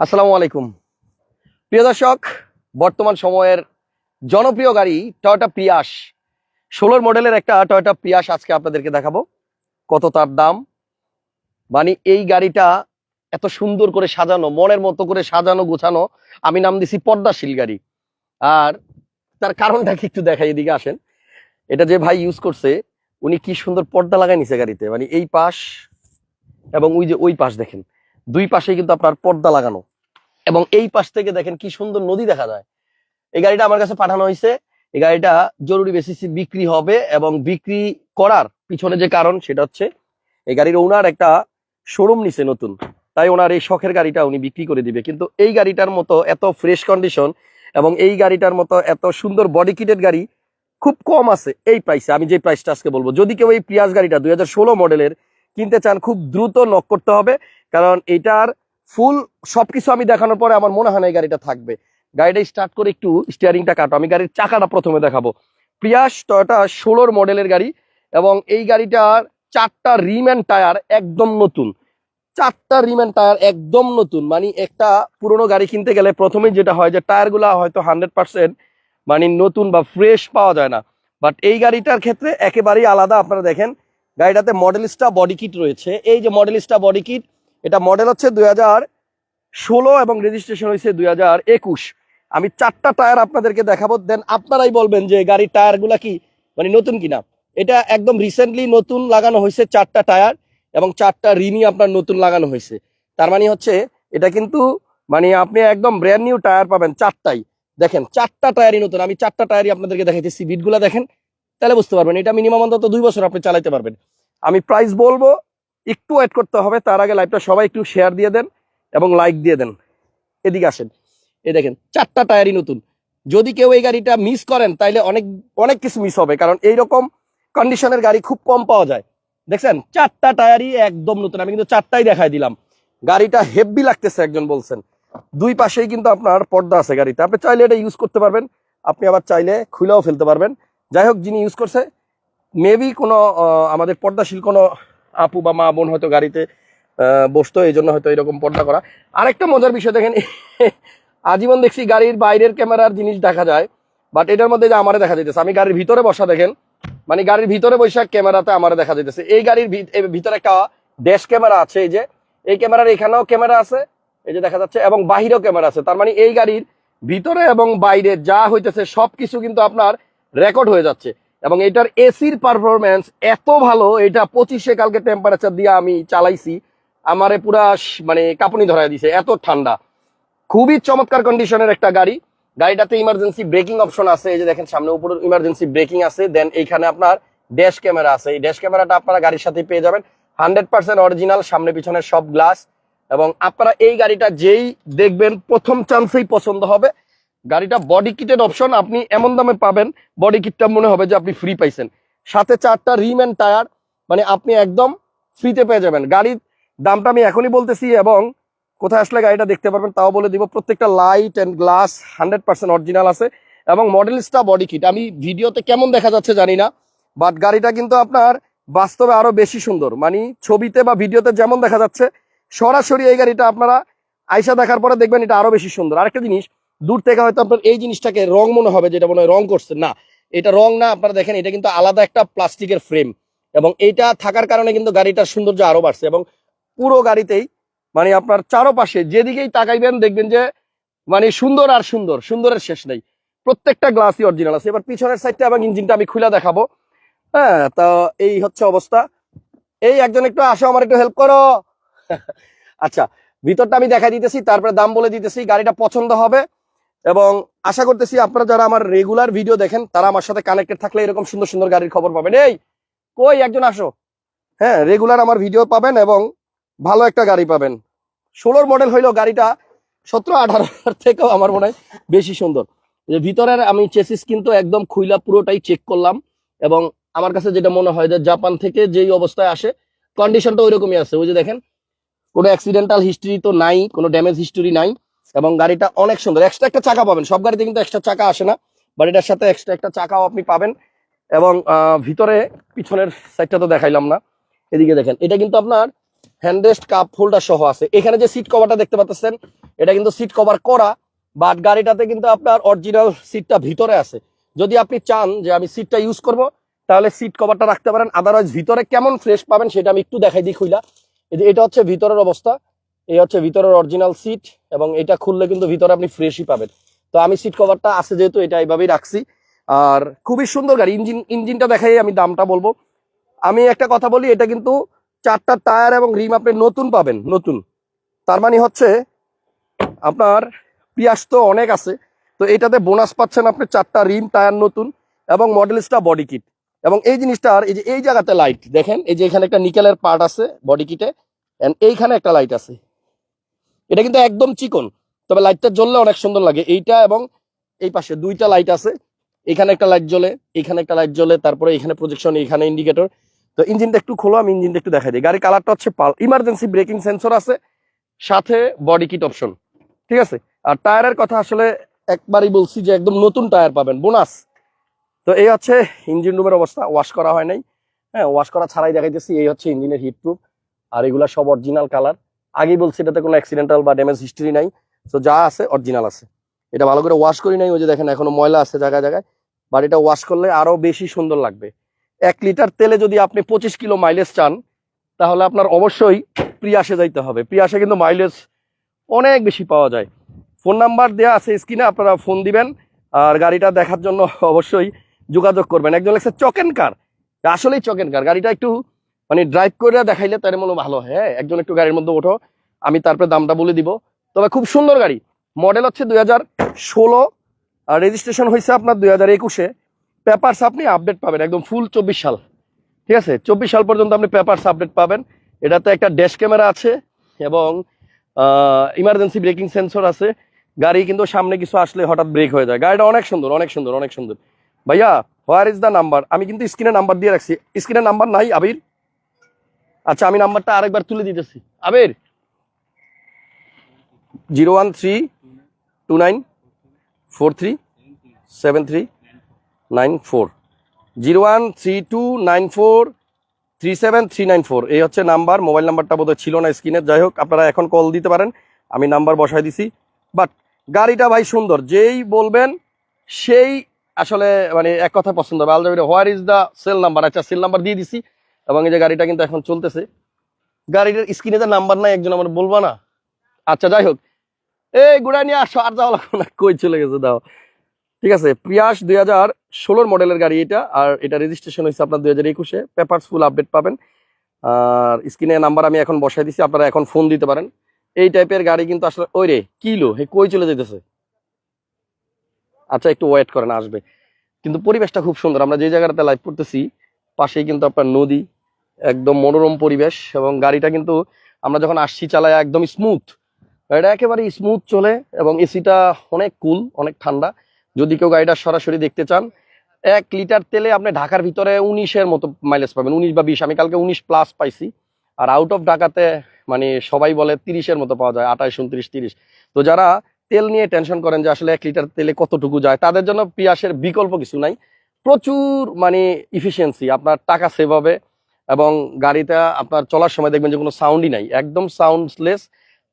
আসসালামু আলাইকুম। প্রিয় দর্শক, বর্তমান সময়ের জনপ্রিয় গাড়ি টয়োটা প্রিয়াস ষোলোর মডেলের একটা টয়োটা প্রিয়াস আজকে আপনাদেরকে দেখাবো। কত তার দাম? মানে এই গাড়িটা এত সুন্দর করে সাজানো, মনের মতো করে সাজানো, গোছানো, আমি নাম দিছি পর্দাশীল গাড়ি। আর তার কারণটা কি একটু দেখাই, এদিকে আসেন। এটা যে ভাই ইউজ করছে, উনি কি সুন্দর পর্দা লাগাই নিছে গাড়িতে। মানে এই পাশ এবং ওই যে ওই পাশ দেখেন। দুই পাশে কিন্তু আপনার পর্দা লাগানো। এবং এই পাশ থেকে দেখেন কি সুন্দর নদী দেখা যায়। এই গাড়িটা আমার কাছে পাঠানো হয়েছে। এই গাড়িটা জরুরি বেসিসে বিক্রি হবে এবং বিক্রি করার পিছনে যে কারণ সেটা হচ্ছে, এই গাড়ির ওনার একটা শোরুম নিছে নতুন। তাই ওনার এই শখের গাড়িটা উনি বিক্রি করে দিবে। কিন্তু এই গাড়িটার মতো এত ফ্রেশ কন্ডিশন এবং এই গাড়িটার মতো এত সুন্দর বডি কিটেড গাড়ি খুব কম আছে এই প্রাইসে আমি যে প্রাইসটা আজকে বলব, যদি কেউ এই পিয়াজ গাড়িটা দুই হাজার ষোলো মডেলের কিনতে চান, খুব দ্রুত নক করতে হবে। কারণ এটার ফুল সবকিছু আমি দেখানোর পরে আমার মনে হয় না এই গাড়িটা থাকবে। গাড়িটা স্টার্ট করে একটু স্টিয়ারিংটা কাটো। আমি গাড়ির চাকাটা প্রথমে দেখাবো। প্রিয়াস টয়টা ষোলোর মডেলের গাড়ি এবং এই গাড়িটার চারটা রিম অ্যান্ড টায়ার একদম নতুন। চারটা রিম অ্যান্ড টায়ার একদম নতুন। মানে একটা পুরোনো গাড়ি কিনতে গেলে প্রথমেই যেটা হয় যে টায়ারগুলো হয়তো হান্ড্রেড পার্সেন্ট মানে নতুন বা ফ্রেশ পাওয়া যায় না। বাট এই গাড়িটার ক্ষেত্রে একেবারেই আলাদা। আপনারা দেখেন গাড়িটাতে মডেলিস্টা বডি কিট রয়েছে। এই যে মডেলিস্টা বডি কিট এটা মডেল হচ্ছে দুই ষোলো এবং রেজিস্ট্রেশন হয়েছে দুই হাজার একুশ। আমি চারটা টায়ার আপনাদেরকে দেখাবো দেন আপনারাই বলবেন যে গাড়ির টায়ারগুলা কি মানে নতুন কিনা। এটা একদম রিসেন্টলি নতুন লাগানো হয়েছে চারটা টায়ার এবং চারটা রিমই আপনার নতুন লাগানো হয়েছে। তার মানে হচ্ছে, এটা কিন্তু মানে আপনি একদম ব্র্যান্ড নিউ টায়ার পাবেন চারটাই। দেখেন, চারটা টায়ারই নতুন। আমি চারটা টায়ারই আপনাদেরকে দেখাইতেছি। বিটগুলা দেখেন। তাহলে বুঝতে পারবেন, এটা মিনিমাম অন্তত দুই বছর আপনি চালাতে পারবেন। আমি প্রাইস বলব, একটু ওয়েট করতে হবে, তার আগে লাইভটা সবাই একটু শেয়ার দিয়ে দেন এবং লাইক দিয়ে দেন। এদিকে আসেন, এই দেখেন, চারটা টায়ারই নতুন। যদি কেউ এই গাড়িটা মিস করেন, তাইলে অনেক অনেক কিছু মিস হবে, কারণ এইরকম কন্ডিশনের গাড়ি খুব কম পাওয়া যায়। দেখছেন? চারটা টায়ারই একদম নতুন। আমি কিন্তু চারটাই দেখাই দিলাম। গাড়িটা হেভি লাগতেছে, একজন বলছেন। দুই পাশেই কিন্তু আপনার পর্দা আছে গাড়িতে। আপনি চাইলে এটা ইউজ করতে পারবেন। আপনি আবার চাইলে খুলেও ফেলতে পারবেন। যাই হোক, যিনি ইউজ করছে মেবি কোনো আমাদের পর্দাশীল কোনো আপু বা মা বোন হয়তো গাড়িতে বসতো, এই জন্য হয়তো এরকম পর্দা করা। আরেকটা মজার বিষয় দেখেন, আজীবন দেখছি গাড়ির বাইরের ক্যামেরার জিনিস দেখা যায় বাট এটার মধ্যে যে আমারে দেখা যাইতেছে, আমি গাড়ির ভিতরে বসা দেখেন মানে গাড়ির ভিতরে বৈশাখ ক্যামেরাতে আমারে দেখা যাইতেছে। এই গাড়ির ভিতরে একটা ড্যাশ ক্যামেরা আছে, এই যে, এই ক্যামেরার এখানেও ক্যামেরা আছে, এই যে দেখা যাচ্ছে, এবং বাহিরেও ক্যামেরা আছে। তার মানে এই গাড়ির ভিতরে এবং বাইরে যা হইতেছে, সবকিছু কিন্তু আপনার রেকর্ড হয়ে যাচ্ছে। এবং এটার এসির পারফরমেন্স এত ভালো, এটা পঁচিশে কালকে টেম্পারেচার দিয়ে আমি চালাইছি, আমারে পুরা মানে কাঁপুনি ধরাই দিছে, এত ঠান্ডা। খুবই চমৎকার কন্ডিশনের একটা গাড়ি। গাড়িটাতে ইমার্জেন্সি ব্রেকিং অপশন আছে, এই যে দেখেন সামনে উপরে ইমার্জেন্সি ব্রেকিং আছে দেন এইখানে আপনার ড্যাশ ক্যামেরা আছে। এই ড্যাশ ক্যামেরাটা আপনারা গাড়ির সাথে পেয়ে যাবেন। হান্ড্রেড পার্সেন্ট অরিজিনাল সামনে পিছনের সব গ্লাস এবং আপনারা এই গাড়িটা যেই দেখবেন, প্রথম চান্সেই পছন্দ হবে। গাড়িটা বডি কিটের অপশন আপনি এমন দামে পাবেন বডি কিটটা মনে হবে যে আপনি ফ্রি পাইছেন। সাথে চারটা রিম অ্যান্ড টায়ার মানে আপনি একদম ফ্রিতে পেয়ে যাবেন। গাড়ির দামটা আমি এখনই বলতেছি এবং কোথায় আসলে গাড়িটা দেখতে পারবেন তাও বলে দিব, প্রত্যেকটা light and glass hundred percent original আছে এবং মডেলিস্টা বডি কিট আমি ভিডিওতে কেমন দেখা যাচ্ছে জানি না বাট গাড়িটা কিন্তু আপনার বাস্তবে আরও বেশি সুন্দর। মানে ছবিতে বা ভিডিওতে যেমন দেখা যাচ্ছে, সরাসরি এই গাড়িটা আপনারা আইসা দেখার পরে দেখবেন এটা আরও বেশি সুন্দর। আরেকটা জিনিস দূর থেকে হয়তো আপনার এই জিনিসটাকে রং মনে হবে যেটা মনে হয় রং করছে। না, এটা রং না, আপনারা দেখেন, এটা কিন্তু আলাদা একটা প্লাস্টিকের ফ্রেম এবং এইটা থাকার কারণে কিন্তু গাড়িটার সৌন্দর্য আরও বাড়ছে। এবং পুরো গাড়িতেই মানে আপনার চারোপাশে যেদিকেই তাকাইবেন দেখবেন যে মানে সুন্দর আর সুন্দর, সুন্দরের শেষ নেই। প্রত্যেকটা গ্লাসই অরিজিনাল আছে। এবার পিছনের সাইডটা এবং ইঞ্জিনটা আমি খুলে দেখাবো। হ্যাঁ তো এই হচ্ছে অবস্থা। এই একজন একটু আসো, আমার একটু হেল্প করো। আচ্ছা ভিতরটা আমি দেখা দিতেছি, তারপরে দাম বলে দিতেছি, গাড়িটা পছন্দ হবে। এবং আশা করতেছি আপনারা যারা আমার রেগুলার ভিডিও দেখেন, তারা আমার সাথে কানেক্টেড থাকলে এরকম সুন্দর সুন্দর গাড়ির খবর পাবেন। এই, কই একজন আসো। হ্যাঁ রেগুলার আমার ভিডিও পাবেন এবং ভালো একটা গাড়ি পাবেন। ষোলোর মডেল হইল গাড়িটা সতেরো আঠারো থেকেও আমার মনে হয় বেশি সুন্দর। যে ভিতরের আমি চেসিস কিন্তু একদম খুইলা পুরোটাই চেক করলাম এবং আমার কাছে যেটা মনে হয় যে জাপান থেকে যেই অবস্থায় আসে কন্ডিশনটা ওইরকমই আছে। ওই যে দেখেন, কোনো অ্যাক্সিডেন্টাল হিস্ট্রি তো নাই, কোনো ড্যামেজ হিস্টরি নাই। এবং গাড়িটা অনেক সুন্দর। এক্সট্রা একটা চাকা পাবেন। সব গাড়িতে কিন্তু এক্সট্রা চাকা আসে না বাট এটার সাথে এক্সট্রা একটা চাকাও আপনি পাবেন। এবং ভিতরে পিছনের সাইডটা তো দেখাইলাম না। এদিকে দেখেন, এটা কিন্তু আপনার হ্যান্ডরেস্ট কাপ হোল্ডার সহ আছে। এখানে যে সিট কভারটা দেখতে পাচ্ছেন, এটা কিন্তু সিট কভার করা বাট গাড়িটাতে কিন্তু আপনার অরিজিনাল সিটটা ভিতরে আছে। যদি আপনি চান যে আমি সিটটা ইউজ করব, তাহলে সিট কভারটা রাখতে পারেন। আদারওয়াইজ ভিতরে কেমন ফ্রেশ পাবেন সেটা আমি একটু দেখাই দিই খুইলা। এটা হচ্ছে ভিতরের অবস্থা। এই হচ্ছে ভিতরের অরিজিনাল সিট এবং এটা খুললে কিন্তু ভিতরে আপনি ফ্রেশই পাবেন। তো আমি সিট কভারটা আছে যেহেতু এটা এইভাবেই রাখছি। আর খুবই সুন্দর গাড়ি ইঞ্জিন ইঞ্জিনটা দেখাই আমি দামটা বলব। আমি একটা কথা বলি, এটা কিন্তু চারটা টায়ার এবং রিম আপনি নতুন পাবেন, নতুন। তার মানে হচ্ছে আপনার পিয়াস তো অনেক আছে, তো এটাতে বোনাস পাচ্ছেন আপনি চারটা রিম টায়ার নতুন এবং মডেলসটা বডি কিট এবং এই জিনিসটার এই যে, এই জায়গাতে লাইট দেখেন, এই যে এখানে একটা নিকেলের পার্ট আছে বডি কিটে এন্ড এইখানে একটা লাইট আছে। এটা কিন্তু একদম চিকন, তবে লাইটটা জ্বললে অনেক সুন্দর লাগে। এইটা এবং এই পাশে দুইটা লাইট আছে। এখানে একটা লাইট জ্বলে, এখানে একটা লাইট জ্বলে, তারপরে এখানে প্রজেকশন এখানে ইন্ডিকেটর তো ইঞ্জিনটা একটু খোলো, আমি ইঞ্জিনটা একটু দেখাই দিই। গাড়ির কালারটা হচ্ছে পাল ইমার্জেন্সি ব্রেকিং সেন্সর আছে, সাথে বডি কিট অপশন ঠিক আছে? আর টায়ারের কথা আসলে একবারই বলছি যে একদম নতুন টায়ার পাবেন বোনাস তো এই হচ্ছে ইঞ্জিন রুমের অবস্থা ওয়াশ করা হয় নাই। হ্যাঁ ওয়াশ করা ছাড়াই দেখাইতেছি, এই হচ্ছে ইঞ্জিনের হিট প্রুফ আর এগুলা সব অরিজিনাল কালার আগেই বলছি, এটাতে কোনো অ্যাক্সিডেন্টাল বা ড্যামেজ হিস্ট্রি নাই। তো যা আছে অরিজিনাল আছে। এটা ভালো করে ওয়াশ করি নাই, ওই যে দেখেন, এখনও ময়লা আছে জায়গায় জায়গায়। বাট এটা ওয়াশ করলে আরও বেশি সুন্দর লাগবে। এক লিটার তেলে যদি আপনি পঁচিশ কিলো মাইলেজ চান, তাহলে আপনার অবশ্যই প্রিয়াসে যাইতে হবে। প্রিয়াসে কিন্তু মাইলেজ অনেক বেশি পাওয়া যায়। ফোন নাম্বার দেওয়া আছে স্ক্রিনে, আপনারা ফোন দিবেন। আর গাড়িটা দেখার জন্য অবশ্যই যোগাযোগ করবেন। একজন লেগছে চকেন কার? আসলেই চকেন কার। গাড়িটা একটু মানে ড্রাইভ করে দেখাইলে তার মনে ভালো হ্যাঁ একজন একটু গাড়ির মধ্যে ওঠো, আমি তারপরে দামটা বলে দিব। তবে খুব সুন্দর গাড়ি। মডেল হচ্ছে দুই হাজার ষোলো, আর রেজিস্ট্রেশন হয়েছে আপনার দুই হাজার একুশে। পেপারস আপনি আপডেট পাবেন, একদম ফুল চব্বিশ সাল। ঠিক আছে? চব্বিশ সাল পর্যন্ত আপনি পেপারস আপডেট পাবেন। এটাতে একটা ড্যাশ ক্যামেরা আছে এবং ইমার্জেন্সি ব্রেকিং সেন্সর আছে। গাড়ি কিন্তু সামনে কিছু আসলে হঠাৎ ব্রেক হয়ে যায়। গাড়িটা অনেক সুন্দর অনেক সুন্দর অনেক সুন্দর। ভাইয়া হোয়ার ইজ দ্য নাম্বার আমি কিন্তু স্ক্রিনে নাম্বার দিয়ে রাখছি। স্ক্রিনে নাম্বার নাই, আবির। আচ্ছা আমি নাম্বারটা আরেকবার তুলে দিতেছি। আবের। Zero one three two nine four three seven three nine four. Zero one three two nine four three seven three nine four. এই হচ্ছে নাম্বার, মোবাইল নাম্বারটা বোধহয় ছিল না স্ক্রিনে। যাই হোক, আপনারা এখন কল দিতে পারেন। আমি নাম্বার বসাই দিছি। বাট গাড়িটা ভাই সুন্দর, যেই বলবেন সেই আসলে মানে এক কথা পছন্দ হবে। আলজাবির where is the cell number আচ্ছা সেল নাম্বার দিয়ে দিছি। এবং এই যে গাড়িটা কিন্তু এখন চলতেছে। গাড়িটার স্ক্রিনে যে নাম্বার নাই, একজন আমার বলবা না। আচ্ছা যাই হোক। এই গুড়া নিয়ে আসো, আর যাওয়া লাগবে না। কই চলে গেছে, দাও। ঠিক আছে প্রিয়াস দুই হাজার ষোলোর মডেলের গাড়ি এটা, আর এটা রেজিস্ট্রেশন হয়েছে আপনার দুই হাজার একুশে। পেপার ফুল আপডেট পাবেন। আর স্ক্রিনে নাম্বার আমি এখন বসাই দিছি, আপনারা এখন ফোন দিতে পারেন। এই টাইপের গাড়ি কিন্তু আসলে, ওই রে কিলো হে, কই চলে যেতেছে আচ্ছা একটু ওয়েট করেন, আসবে। কিন্তু পরিবেশটা খুব সুন্দর, আমরা যে জায়গাটাতে লাইভ করতেছি, পাশেই কিন্তু আপনার নদী একদম মনোরম পরিবেশ এবং গাড়িটা কিন্তু আমরা যখন আসছি চালায় একদম স্মুথ গাড়িটা একেবারে স্মুথ চলে এবং এসিটা অনেক কুল অনেক ঠান্ডা। যদি কেউ গাড়িটা সরাসরি দেখতে চান, এক লিটার তেলে আপনি ঢাকার ভিতরে উনিশের মতো মাইলেজ পাবেন, উনিশ বা বিশ। আমি কালকে উনিশ প্লাস পাইছি। আর আউট অফ ঢাকাতে মানে সবাই বলে তিরিশের মতো পাওয়া যায়, আঠাশ, উনত্রিশ, তিরিশ। তো যারা তেল নিয়ে টেনশন করেন যে আসলে এক লিটার তেলে কতটুকু যায়, তাদের জন্য পিয়াসের বিকল্প কিছু নাই। প্রচুর মানে ইফিসিয়েন্সি আপনার টাকা সেভ হবে। এবং গাড়িটা আপনার চলার সময় দেখবেন যে কোনো সাউন্ডই নাই। একদম সাউন্ডলেস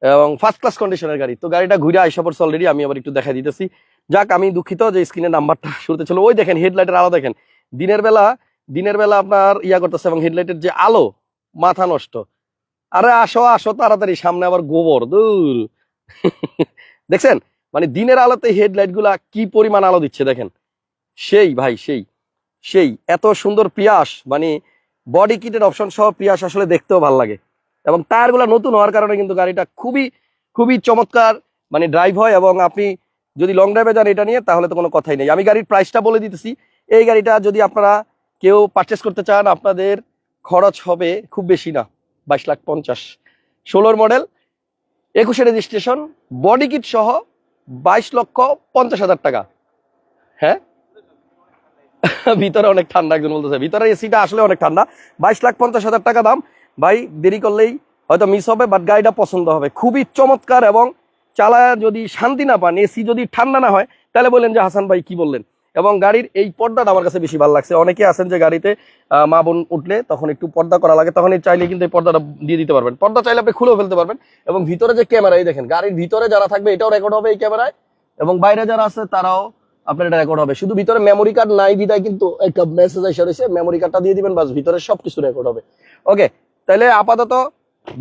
এবং ফার্স্ট ক্লাস কন্ডিশনের গাড়ি। তো গাড়িটা ঘুরে আইসা পড়ছে অলরেডি আমি আবার একটু দেখাই দিতেছি। যাক, আমি দুঃখিত যে স্ক্রিনের নাম্বারটা শুরুতে ছিল ওই দেখেন হেডলাইটের আলো দেখেন। দিনের বেলা দিনের বেলা আপনার ইয়া করতেছে এবং হেডলাইটের যে আলো, মাথা নষ্ট। আরে আসো আসো তাড়াতাড়ি, সামনে আবার গোবর, দূর। দেখছেন? মানে দিনের আলোতে হেডলাইটগুলা কি পরিমাণ আলো দিচ্ছে দেখেন। সেই ভাই, সেই সেই। এত সুন্দর পিয়াস মানে বডি কিটের অপশন সহ পিয়াস আসলে দেখতেও ভালো লাগে। এবং টায়ারগুলো নতুন হওয়ার কারণে কিন্তু গাড়িটা খুবই খুবই চমৎকার মানে ড্রাইভ হয় এবং আপনি যদি লং ড্রাইভে যান এটা নিয়ে, তাহলে তো কোনো কথাই নেই। আমি গাড়ির প্রাইসটা বলে দিতেছি। এই গাড়িটা যদি আপনারা কেউ পারচেস করতে চান, আপনাদের খরচ হবে খুব বেশি না, বাইশ লাখ পঞ্চাশ। ষোলোর মডেল একুশে রেজিস্ট্রেশন বডি কিট সহ বাইশ লক্ষ পঞ্চাশ হাজার টাকা। হ্যাঁ? ভিতরে অনেক ঠান্ডা একজন বলতেছে। ভিতরে এসিটা আসলে অনেক ঠান্ডা। বাইশ লাখ পঞ্চাশ হাজার টাকা দাম। ভাই, দেরি করলেই হয়তো মিস হবে বাট গাড়িটা পছন্দ হবে। খুবই চমৎকার এবং চালায় যদি শান্তি না পান, এসি যদি ঠান্ডা না হয়, তাহলে বললেন যে, হাসান ভাই, কি বললেন? এবং গাড়ির এই পর্দাটা আমার কাছে বেশি ভালো লাগছে। অনেকে আছেন যে, গাড়িতে মা বোন উঠলে তখন একটু পর্দা করা লাগে তখন চাইলে কিন্তু এই পর্দাটা দিয়ে দিতে পারবেন। পর্দা চাইলে আপনি খুলেও ফেলতে পারবেন। এবং ভিতরে যে ক্যামেরা, এই দেখেন, গাড়ির ভিতরে যারা থাকবে, এটাও রেকর্ড হবে এই ক্যামেরায়। এবং বাইরে যারা আছে, তারাও আপনার এটা রেকর্ড হবে। শুধু ভিতরে মেমোরি কার্ড নাই বিদায় কিন্তু একটা মেসেজ এসে রয়েছে মেমোরি কার্ডটা দিয়ে দিবেন, বাস ভিতরে সবকিছু রেকর্ড হবে। ওকে তাহলে আপাতত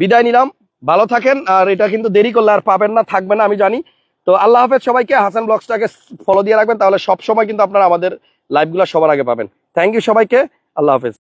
বিদায় নিলাম। ভালো থাকেন, আর এটা কিন্তু দেরি করলে আর পাবেন না, থাকবে না, আমি জানি। তো আল্লাহ হাফেজ সবাইকে, হাসান ব্লগসটাকে ফলো দিয়ে রাখবেন, তাহলে সব সময় কিন্তু আপনারা আমাদের লাইভগুলো সবার আগে পাবেন। থ্যাংক ইউ সবাইকে, আল্লাহ হাফেজ।